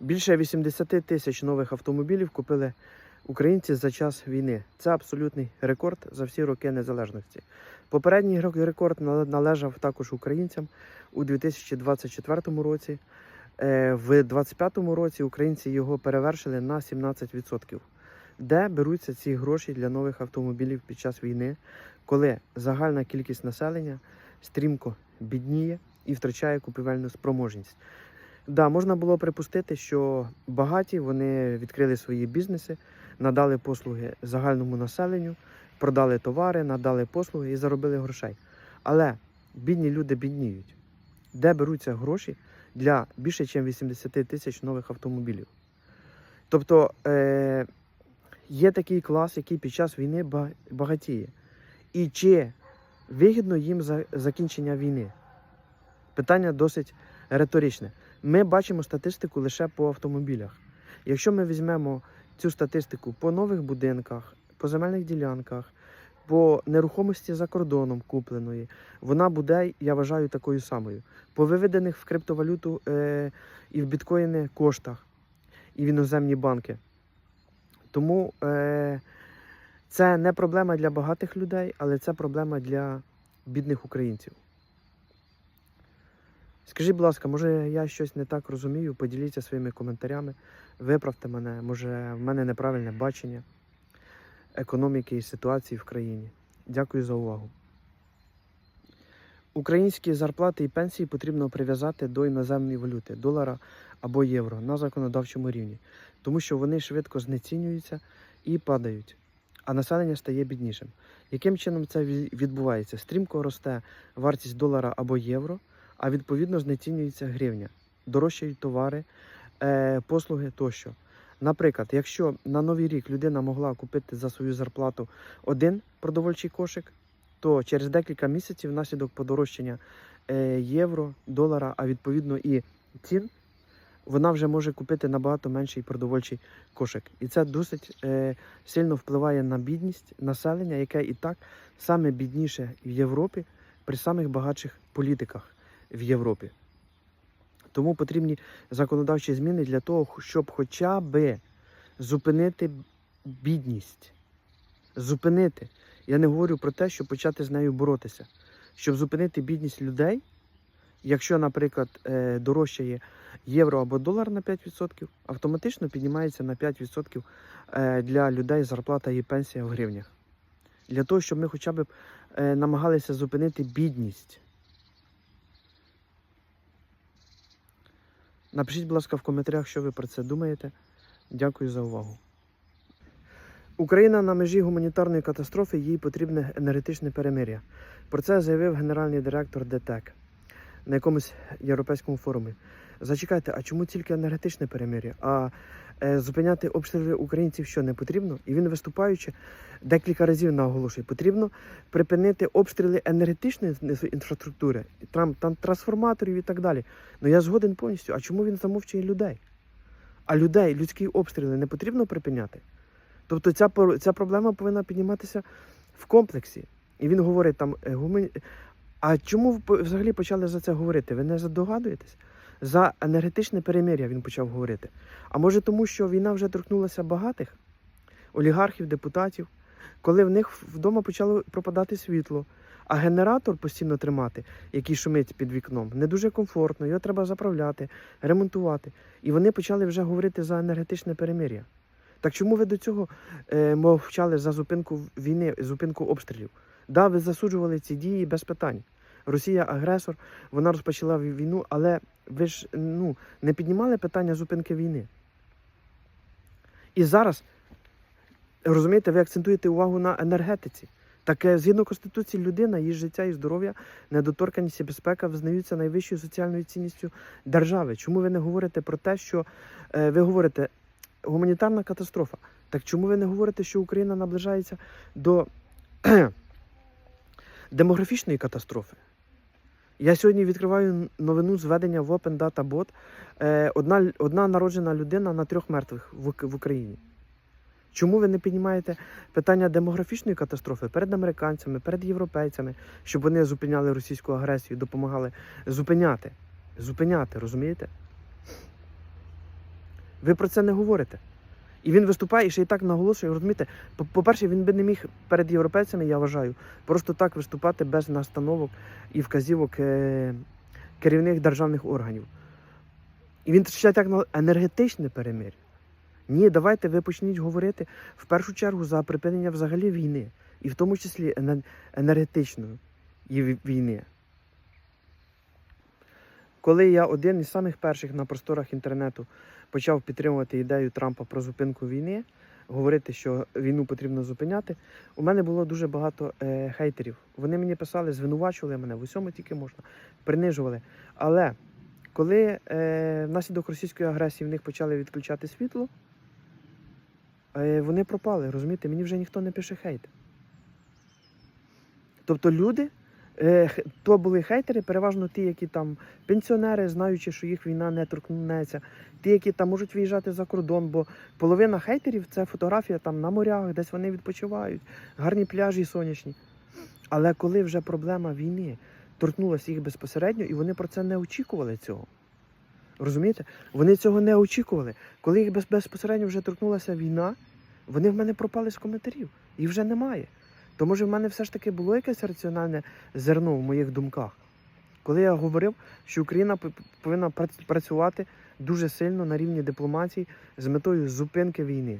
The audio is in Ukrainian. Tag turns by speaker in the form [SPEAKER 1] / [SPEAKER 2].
[SPEAKER 1] Більше 80 тисяч нових автомобілів купили українці за час війни. Це абсолютний рекорд за всі роки незалежності. Попередній рекорд належав також українцям у 2024 році. Е, В 2025 році українці його перевершили на 17%. Де беруться ці гроші для нових автомобілів під час війни, коли загальна кількість населення стрімко бідніє і втрачає купівельну спроможність. Да, можна було припустити, що багаті вони відкрили свої бізнеси, надали послуги загальному населенню, продали товари, надали послуги і заробили грошей. Але бідні люди бідніють. Де беруться гроші для більше ніж 80 тисяч нових автомобілів? Тобто е- є такий клас, який під час війни ба- багатіє. І чи вигідно їм за- закінчення війни? Питання досить риторичне. Ми бачимо статистику лише по автомобілях. Якщо ми візьмемо цю статистику по нових будинках, по земельних ділянках, по нерухомості за кордоном купленої, вона буде, я вважаю, такою самою. По виведених в криптовалюту е, і в біткоїни коштах, і в іноземні банки. Тому е, це не проблема для багатих людей, але це проблема для бідних українців. Скажіть, будь ласка, може я щось не так розумію? Поділіться своїми коментарями, виправте мене, може в мене неправильне бачення економіки і ситуації в країні. Дякую за увагу. Українські зарплати і пенсії потрібно прив'язати до іноземної валюти, долара або євро на законодавчому рівні, тому що вони швидко знецінюються і падають, а населення стає біднішим. Яким чином це відбувається? Стрімко росте вартість долара або євро, а відповідно знецінюється гривня, дорожчають товари, е, послуги тощо. Наприклад, якщо на новий рік людина могла купити за свою зарплату один продовольчий кошик, то через декілька місяців внаслідок подорожчання е, євро, долара, а відповідно і цін, вона вже може купити набагато менший продовольчий кошик. І це досить е, сильно впливає на бідність населення, яке і так саме бідніше в Європі при самих багатших політиках в Європі. Тому потрібні законодавчі зміни для того, щоб хоча би зупинити бідність. Зупинити. Я не говорю про те, щоб почати з нею боротися. Щоб зупинити бідність людей, якщо, наприклад, е, дорожчає євро або долар на 5%, автоматично піднімається на 5% е, для людей зарплата і пенсія в гривнях. Для того, щоб ми хоча б е, намагалися зупинити бідність. Напишіть, будь ласка, в коментарях, що ви про це думаєте. Дякую за увагу. Україна на межі гуманітарної катастрофи, їй потрібне енергетичне перемир'я. Про це заявив генеральний директор ДТЕК на якомусь європейському форумі. Зачекайте, а чому тільки енергетичне перемир'я? А зупиняти обстріли українців що не потрібно? І він, виступаючи, декілька разів наголошує, потрібно припинити обстріли енергетичної інфраструктури, там, там трансформаторів і так далі. Ну я згоден повністю. А чому він замовчує людей? А людей, людські обстріли не потрібно припиняти. Тобто ця, ця проблема повинна підніматися в комплексі. І він говорить там, е, а чому ви взагалі почали за це говорити? Ви не здогадуєтесь? За енергетичне перемир'я він почав говорити. А може тому, що війна вже торкнулася багатих олігархів, депутатів, коли в них вдома почало пропадати світло, а генератор постійно тримати, який шумить під вікном, не дуже комфортно, його треба заправляти, ремонтувати. І вони почали вже говорити за енергетичне перемир'я. Так чому ви до цього е, мовчали за зупинку війни, зупинку обстрілів? Да, ви засуджували ці дії без питань. Росія агресор, вона розпочала війну, але ви ж ну, не піднімали питання зупинки війни. І зараз, розумієте, ви акцентуєте увагу на енергетиці. Так згідно Конституції, людина, її життя і здоров'я, недоторканність і безпека визнаються найвищою соціальною цінністю держави. Чому ви не говорите про те, що е, ви говорите гуманітарна катастрофа? Так чому ви не говорите, що Україна наближається до демографічної катастрофи? Я сьогодні відкриваю новину зведення в Open Data Bot. Е, Одна, одна народжена людина на трьох мертвих в, в Україні. Чому ви не піднімаєте питання демографічної катастрофи перед американцями, перед європейцями, щоб вони зупиняли російську агресію, допомагали зупиняти? Зупиняти, розумієте? Ви про це не говорите. І він виступає і ще й так наголошує, розумієте, по- по-перше, він би не міг перед європейцями, я вважаю, просто так виступати без настановок і вказівок е, керівних державних органів. І він ще так на енергетичне перемир'я. Ні, давайте ви почніть говорити в першу чергу за припинення взагалі війни, і в тому числі енергетичної війни. Коли я один із самих перших на просторах інтернету почав підтримувати ідею Трампа про зупинку війни, говорити, що війну потрібно зупиняти, у мене було дуже багато е, хейтерів. Вони мені писали, звинувачували мене в усьому тільки можна, принижували. Але коли е, внаслідок російської агресії в них почали відключати світло, е, вони пропали. Розумієте, мені вже ніхто не пише хейт. Тобто люди, то були хейтери, переважно ті, які там пенсіонери, знаючи, що їх війна не торкнеться, ті, які там можуть виїжджати за кордон, бо половина хейтерів це фотографія там на морях, десь вони відпочивають, гарні пляжі сонячні. Але коли вже проблема війни торкнулася їх безпосередньо, і вони про це не очікували цього. Розумієте? Вони цього не очікували. Коли їх безпосередньо вже торкнулася війна, вони в мене пропали з коментарів. Їх вже немає. То може в мене все ж таки було якесь раціональне зерно в моїх думках. Коли я говорив, що Україна повинна прац- працювати дуже сильно на рівні дипломатії з метою зупинки війни.